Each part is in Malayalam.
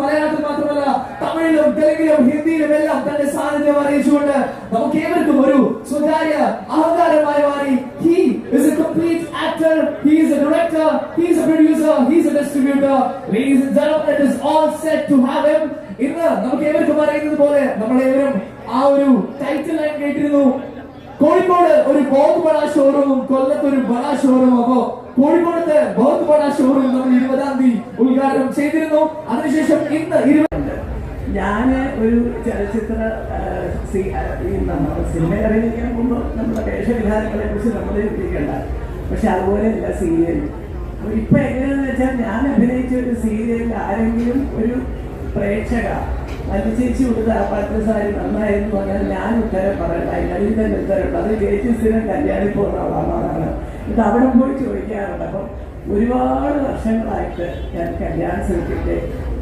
മലയാളത്തിൽ മാത്രമല്ല തമിഴിലും തെലുങ്കിലും ഹിന്ദിയിലും എല്ലാം തന്റെ സാന്നിധ്യം അറിയിച്ചുകൊണ്ട് നമുക്ക് ഏവർക്കും ഒരു സ്വകാര്യ അഹങ്കാരമായി മാറി. He is a complete actor. He is a director. He is a producer. He is a distributor. Ladies and gentlemen it is all set to have him. ഇന്ന് നമുക്ക് ഏവർക്കും അറിയുന്നത് പോലെ നമ്മളേവരും ആ ഒരു ടൈറ്റിൽ ലൈൻ കേട്ടിരുന്നു. കോഴിക്കോട് ഒരു ബോധപട ഷോറൂമും കൊല്ലത്ത് ഒരു ബഡ ഷോറൂമും. അപ്പോ കോഴിക്കോടത്തെ ബോധപട ഷോറൂം നമ്മൾ ഇരുപതാം തീയതി ഉദ്ഘാടനം ചെയ്തിരുന്നു. അതിനുശേഷം ഇന്ന് ഇരുപത് ഞാൻ ഒരു ചലച്ചിത്ര സിനിമ ഇറങ്ങിക്കാൻ മുമ്പ് നമ്മുടെ വേഷവിധാനങ്ങളെ കുറിച്ച് നമ്മൾ ചിന്തിക്കേണ്ട. പക്ഷെ അതുപോലെയല്ല സീരിയൽ അപ്പൊ ഇപ്പൊ എങ്ങനെയാണെന്ന് വെച്ചാൽ ഞാൻ അഭിനയിച്ച ഒരു സീരിയലിൽ ആരെങ്കിലും ഒരു പ്രേക്ഷക മറ്റു ചേച്ചി കൊടുത്ത ആ പത്ത് സാരി നന്നായെന്ന് പറഞ്ഞാൽ ഞാൻ ഉത്തരം പറയണ്ട. അതിനടിയിൽ തന്നെ ഉത്തരമുണ്ട് അത് ചേച്ചി സ്ഥിരം കല്യാണി പോകുന്ന ആളാണ്. ഇത് അവിടെ പോയി ചോദിക്കാറുണ്ട്. അപ്പം ഒരുപാട് വർഷങ്ങളായിട്ട് ഞാൻ കല്യാണ സ്ഥലത്തിന്റെ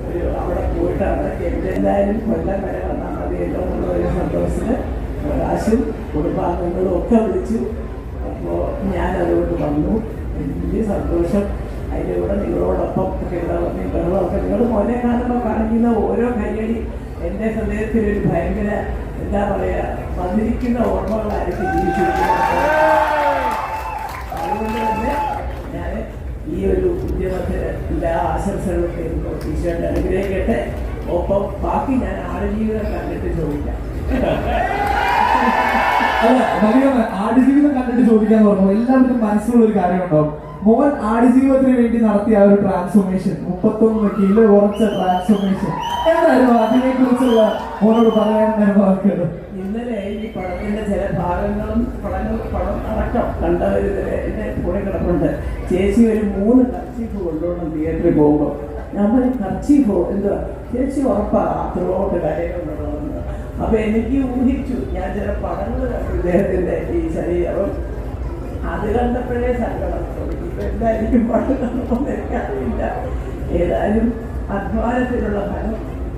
ഒരു അവിടെ പോയിട്ടാണ്. എന്റെ എന്തായാലും കൊല്ലം വരെ വന്നാൽ മതിയല്ലോ എന്നുള്ള ഒരു സന്തോഷത്തിന് പ്രകാശും കുടുംബാംഗങ്ങളും ഒക്കെ വിളിച്ചു. അപ്പോൾ ഞാൻ അതുകൊണ്ട് വന്നു. വലിയ സന്തോഷം. അതിന്റെ കൂടെ നിങ്ങളോടൊപ്പം ഒക്കെ ഇവിടെ വന്ന്. ഈ ബഹളമൊക്കെ നിങ്ങൾ മോനെ കാണുമ്പോൾ കാണിക്കുന്ന ഓരോ കയ്യടി എന്റെ ഹൃദയത്തിൽ ഒരു ഭയങ്കര എന്താ പറയുക വന്നിരിക്കുന്ന ഓർമ്മകളായിരിക്കും ജീവിച്ചിരിക്കുന്നത് അതുകൊണ്ട് തന്നെ ഞാൻ ഈ ഒരു ഉദ്യമത്തിന് എല്ലാ ആശംസകളും തരുന്നു ഈശ്വരൻ അനുഗ്രഹിക്കട്ടെ. ഒപ്പം ബാക്കി ഞാൻ ആടുജീവിതം കണ്ടിട്ട് ചോദിക്കാം. അല്ല ആടുജീവിതം കണ്ടിട്ട് ചോദിക്കാന്ന് പറഞ്ഞു എല്ലാവർക്കും മനസ്സിലുള്ള ഒരു കാര്യമുണ്ടാവും. മോൻ ആടുജീവിതത്തിന് വേണ്ടി നടത്തിയ ആ ഒരു ട്രാൻസ്ഫോർമേഷൻ മുപ്പത്തൊന്ന് കിലോ കുറച്ച ട്രാൻസ്ഫോർമേഷൻ എന്തായിരുന്നു അതിനെ കുറിച്ചുള്ള മോനോട് പറയാൻ വാക്കുകൾ ഇന്നലെ ഈ പടത്തിന്റെ ചില ഭാഗങ്ങളും പടങ്ങൾ പടം അടക്കം കണ്ട എന്റെ കൂടെ കിടപ്പുണ്ട്. ചേച്ചി ഒരു മൂന്ന് കർച്ചീഫ് കൊണ്ടുപോകണം തിയേറ്ററിൽ പോകുമ്പോൾ ഞാൻ കർച്ചീഫോ? എന്തുവാ? ചേച്ചി ഉറപ്പാ ത്രോട്ട് കാര്യങ്ങളുണ്ടോ അപ്പൊ എനിക്ക് ഊഹിച്ചു. ഞാൻ ചില പടങ്ങൾ കണ്ടു ഇദ്ദേഹത്തിന്റെ ഈ ശരീരം. അത് കണ്ടപ്പോഴേ സങ്കടം തോന്നി. ഇപ്പൊ എന്തായിരിക്കും പടം കണ്ടപ്പോൾ എനിക്കറിയില്ല ഏതായാലും അധ്വാനത്തിലുള്ള ഫലം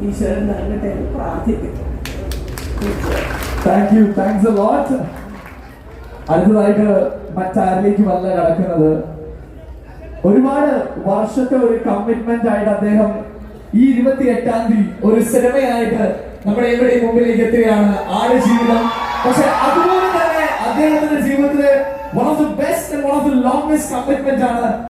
ഈശ്വരൻ നൽകട്ടെ എന്ന് പ്രാർത്ഥിക്കുന്നു. താങ്ക് യു താങ്ക്സ് ലോട്ട് അടുത്തതായിട്ട് മറ്റാരിലേക്ക് വല്ല കിടക്കുന്നത് ഒരുപാട് വർഷത്തെ ഒരു കമ്മിറ്റ്മെന്റ് ആയിട്ട് അദ്ദേഹം ഈ ഇരുപത്തി എട്ടാം തീയതി ഒരു സിനിമയായിട്ട് നമ്മുടെ എവിടെയും മുമ്പിലേക്ക് എത്തുകയാണ്. ആട് ജീവിതം പക്ഷെ അതുപോലെ ലോങ്സ്റ്റ് കമ്മിറ്റ്മെന്റ്